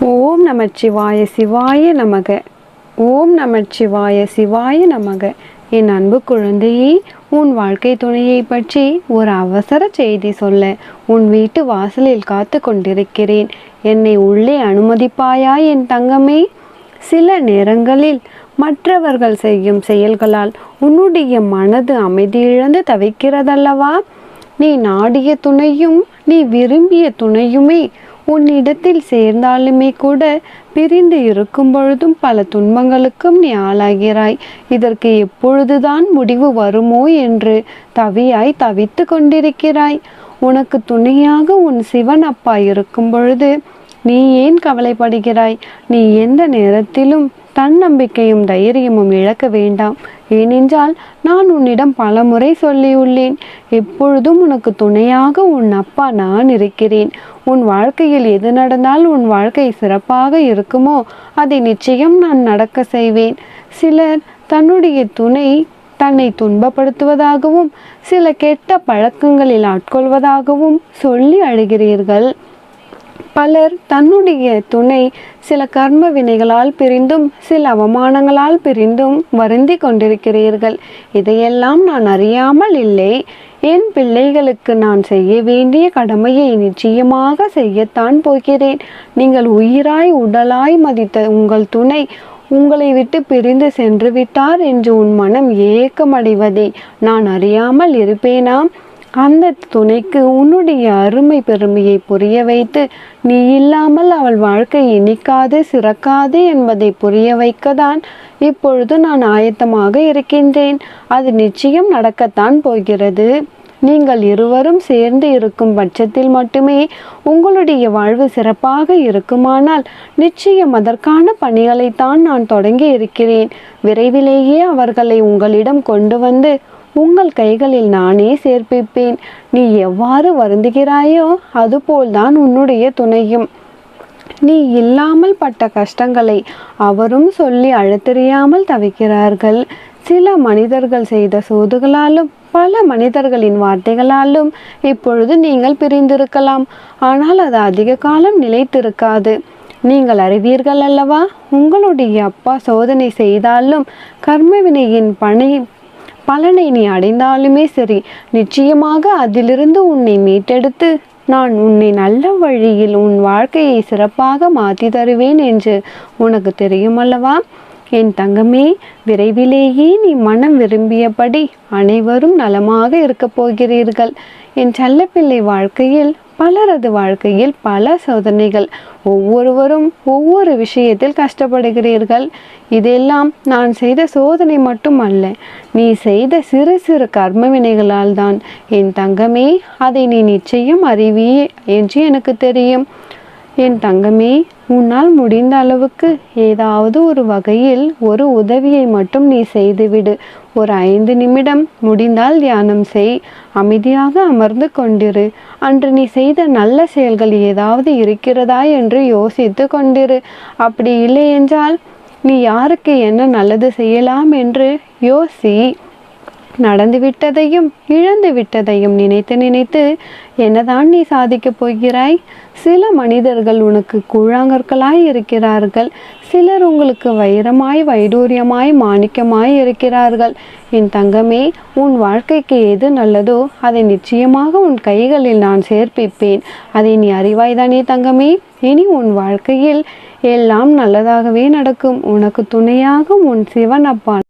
ஓம் நமச்சிவாய சிவாய நமக. ஓம் நமச்சிவாய சிவாய நமக. என் அன்பு குழந்தையே உன் வாழ்க்கை துணையை பற்றி ஒரு அவசர செய்தி சொல்ல உன் வீட்டு வாசலில் காத்து கொண்டிருக்கிறேன். என்னை உள்ளே அனுமதிப்பாயா என் தங்கமே? சில நேரங்களில் மற்றவர்கள் செய்யும் செயல்களால் உன்னுடைய மனது அமைதியிழந்து தவிக்கிறதல்லவா? நீ நாடிய துணையும் நீ விரும்பிய துணையுமே உன்னிடத்தில் சேர்ந்தாலுமே கூட பிரிந்து இருக்கும் பொழுதும் பல துன்பங்களுக்கும் நீ ஆளாகிறாய். இதற்கு எப்பொழுதுதான் முடிவு வருமோ என்று தவியாய் தவித்து கொண்டிருக்கிறாய். உனக்கு துணையாக உன் சிவன் அப்பா இருக்கும் பொழுது நீ ஏன் கவலைப்படுகிறாய்? நீ எந்த நேரத்திலும் தன்னம்பிக்கையும் தைரியமும் இழக்க வேண்டாம். ஏனென்றால் நான் உன்னிடம் பலமுறை சொல்லியுள்ளேன். எப்பொழுதும் உனக்கு துணையாக உன் அப்பா நான் இருக்கிறேன். உன் வாழ்க்கையில் எது நடந்தால் உன் வாழ்க்கை சிறப்பாக இருக்குமோ அதை நிச்சயம் நான் நடக்க செய்வேன். சிலர் தன்னுடைய துணை தன்னை துன்பப்படுத்துவதாகவும் சில கெட்ட பழக்கங்களில் ஆட்கொள்வதாகவும் சொல்லி அழுகிறீர்கள். பலர் தன்னுடைய துணை சில கர்ம வினைகளால் பிரிந்தும் சில அவமானங்களால் பிரிந்தும் வருந்தி கொண்டிருக்கிறீர்கள். இதையெல்லாம் நான் அறியாமல் இல்லை. என் பிள்ளைகளுக்கு நான் செய்ய வேண்டிய கடமையை நிச்சயமாக செய்யத்தான் போகிறேன். நீங்கள் உயிராய் உடலாய் மதித்த உங்கள் துணை உங்களை விட்டு பிரிந்து சென்று விட்டார் என்று உன் மனம் ஏக்கமடைவதை. நான் அறியாமல் இருப்பேனாம். அந்த துணைக்கு உன்னுடைய அருமை பெருமையை புரிய வைத்து நீ இல்லாமல் அவள் வாழ்க்கை இனிக்காது சிறக்காது என்பதை புரிய வைக்கத்தான் இப்பொழுது நான் ஆயத்தமாக இருக்கின்றேன். அது நிச்சயம் நடக்கத்தான் போகிறது. நீங்கள் இருவரும் சேர்ந்து இருக்கும் பட்சத்தில் மட்டுமே உங்களுடைய வாழ்வு சிறப்பாக இருக்குமானால் நிச்சயம் அதற்கான பணிகளைத்தான் நான் தொடங்கி இருக்கிறேன். விரைவிலேயே அவர்களை உங்களிடம் கொண்டு வந்து உங்கள் கைகளில் நானே சேர்ப்பிப்பேன். நீ எவ்வாறு வருந்துகிறாயோ அதுபோல்தான் உன்னுடைய துணையும். நீ இல்லாமல் பட்ட கஷ்டங்களை அவரும் சொல்லி அழுத்தறியாமல் தவிக்கிறார்கள். சில மனிதர்கள் செய்த சோதுகளாலும் பல மனிதர்களின் வார்த்தைகளாலும் இப்பொழுது நீங்கள் பிரிந்திருக்கலாம். ஆனால் அது அதிக காலம் நிலைத்திருக்காது. நீங்கள் அறிவீர்கள் அல்லவா உங்களுடைய அப்பா சோதனை செய்தாலும் கர்மவினையின் பணி பலனை நீ அடைந்தாலுமே சரி நிச்சயமாக அதிலிருந்து உன்னை மீட்டெடுத்து நான் உன்னை நல்ல வழியில் உன் வாழ்க்கையை சிறப்பாக மாற்றி தருவேன் என்று உனக்கு தெரியுமல்லவா? என் தங்கமே விரைவிலேயே நீ மனம் விரும்பியபடி அனைவரும் நலமாக இருக்கப் போகிறீர்கள். என் செல்லப்பிள்ளை வாழ்க்கையில் பலரது வாழ்க்கையில் பல சோதனைகள். ஒவ்வொருவரும் ஒவ்வொரு விஷயத்தில் கஷ்டப்படுகிறீர்கள். இதெல்லாம் நான் செய்த சோதனை மட்டும் அல்ல நீ செய்த சிறு சிறு கர்ம வினைகளால் தான். என் தங்கமே அதை நீ நிச்சயம் அறிவியே என்று எனக்கு தெரியும். என் தங்கமே உன்னால் முடிந்த அளவுக்கு ஏதாவது ஒரு வகையில் ஒரு உதவியை மட்டும் நீ செய்துவிடு. ஒரு ஐந்து நிமிடம் முடிந்தால் தியானம் செய். அமைதியாக அமர்ந்து கொண்டிரு. அன்று நீ செய்த நல்ல செயல்கள் ஏதாவது இருக்கிறதா என்று யோசித்து கொண்டிரு. அப்படி இல்லை என்றால் நீ யாருக்கு என்ன நல்லது செய்யலாம் என்று யோசி. நடந்து விட்டதையும் இழந்து விட்டதையும் நினைத்து நினைத்து என்னதான் நீ சாதிக்கப் போகிறாய்? சில மனிதர்கள் உனக்கு கூழாங்கற்களாய் இருக்கிறார்கள். சிலர் உங்களுக்கு வைரமாய் வைடூரியமாய் மாணிக்கமாய் இருக்கிறார்கள். என் தங்கமே உன் வாழ்க்கைக்கு எது நல்லதோ அதை நிச்சயமாக உன் கைகளில் நான் சேர்ப்பிப்பேன். அதை நீ அறிவாய்தானே தங்கமே? இனி உன் வாழ்க்கையில் எல்லாம் நல்லதாகவே நடக்கும். உனக்கு துணையாக உன் சிவன் அப்பான்.